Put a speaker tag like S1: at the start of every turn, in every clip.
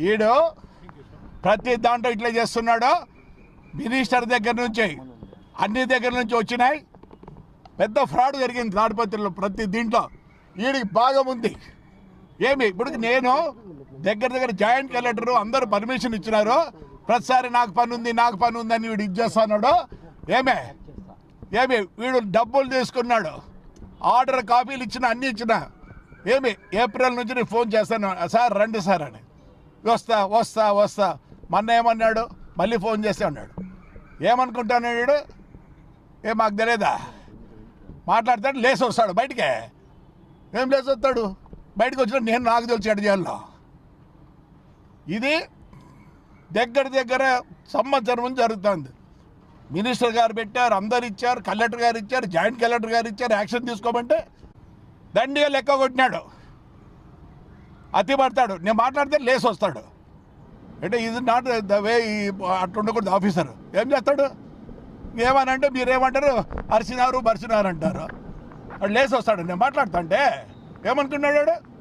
S1: ఈడు ప్రతి దాంట్లో ఇట్లా చేస్తున్నాడు. మినిస్టర్ దగ్గర నుంచి అన్ని దగ్గర నుంచి వచ్చినాయి. పెద్ద ఫ్రాడ్ జరిగింది తాడిపత్రిలో ప్రతి దీంట్లో. వీడికి భాగం ఉంది. ఏమి? ఇప్పుడు నేను దగ్గర దగ్గర జాయింట్ కలెక్టర్ అందరూ పర్మిషన్ ఇచ్చినారు. ప్రతిసారి నాకు పని ఉంది నాకు పని ఉందని వీడు ఇచ్చేస్తున్నాడు ఏమే? ఏమి? వీడు డబ్బులు తీసుకున్నాడు. ఆర్డర్ కాపీలు ఇచ్చిన అన్ని ఇచ్చిన. ఏమి? ఏప్రిల్ నుంచి నేను ఫోన్ చేస్తాను. సార్ రండి సార్ అని. వస్తా వస్తా వస్తా. మొన్న ఏమన్నాడు? మళ్ళీ ఫోన్ చేస్తే ఉన్నాడు ఏమనుకుంటాడు వీడు? ఏ మాకు తెలియదా మాట్లాడతాడు లేచి వస్తాడు బయటికే. ఏం లేచి వస్తాడు? బయటకు వచ్చిన నేను నాకు తెలిసి ఎడ చేయాలో ఇది దగ్గర దగ్గర సంవత్సరం నుంచి జరుగుతుంది. మినిస్టర్ గారు పెట్టారు అందరు ఇచ్చారు కలెక్టర్ గారు ఇచ్చారు జాయింట్ కలెక్టర్ గారు ఇచ్చారు యాక్షన్ తీసుకోమంటే దండిగా లెక్క కొట్టినాడు. అతి పడతాడు నేను మాట్లాడితే లేసి వస్తాడు. అంటే ఇది నాట్ ద వే అట్లా ఉండకూడదు ఆఫీసర్ ఏం చేస్తాడు? ఏమనంటే మీరు ఏమంటారు అరిచినారు బరిచినారు అంటారు. వాడు లేసి వస్తాడు. నేను మాట్లాడుతుంటే ఏమనుకున్నాడు వాడు?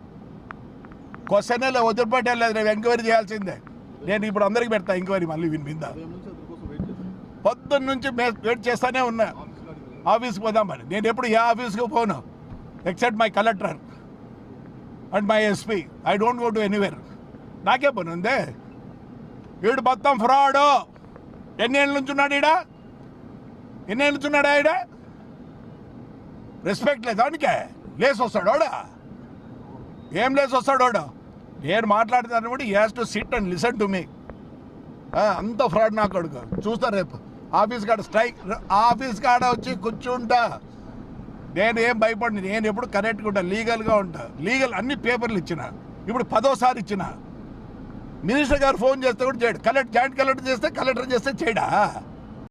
S1: క్వశ్చన్ వదిలిపెట్టే లేదు. నేను ఎంక్వైరీ చేయాల్సిందే. నేను ఇప్పుడు అందరికి పెడతా ఎంక్వైరీ మళ్ళీ విని మీద. పొద్దున్న నుంచి మే- వెయిట్ చేస్తానే ఉన్నా. ఆఫీస్కి పోదామని నేను ఎప్పుడు ఏ ఆఫీస్కి పోను? Except my collector and my SP I don't go to anywhere నాకే పని ఉందే. వీడు మొత్తం ఫ్రాడ్ ఎన్ని ఏళ్ళ నుంచి ఉన్నాడు ఈడ? ఎన్ని ఏళ్ళ నుంచి ఉన్నాడా ఈడ? రెస్పెక్ట్ లేదు దానికే. లేసి వస్తాడు ఆడ ఏం లేసి వస్తాడు ఆడ నేను మాట్లాడతాను కూడా he has to sit and listen to me అంత ఫ్రాడ్ నా కొడుకు. చూస్తా రేపు. ఆఫీస్ కాడ స్ట్రైక్. ఆఫీస్ కాడ వచ్చి కూర్చుంటా. నేను ఏం భయపడి నేను ఎప్పుడు కరెక్ట్గా ఉంటా లీగల్గా ఉంటా. లీగల్ అన్ని పేపర్లు ఇచ్చిన ఇప్పుడు పదోసారి ఇచ్చిన. మినిస్టర్ గారు ఫోన్ చేస్తే కూడా చేయడు. కలెక్టర్ జాయింట్ కలెక్టర్ చేస్తే కలెక్టర్ చేస్తే చేయడా?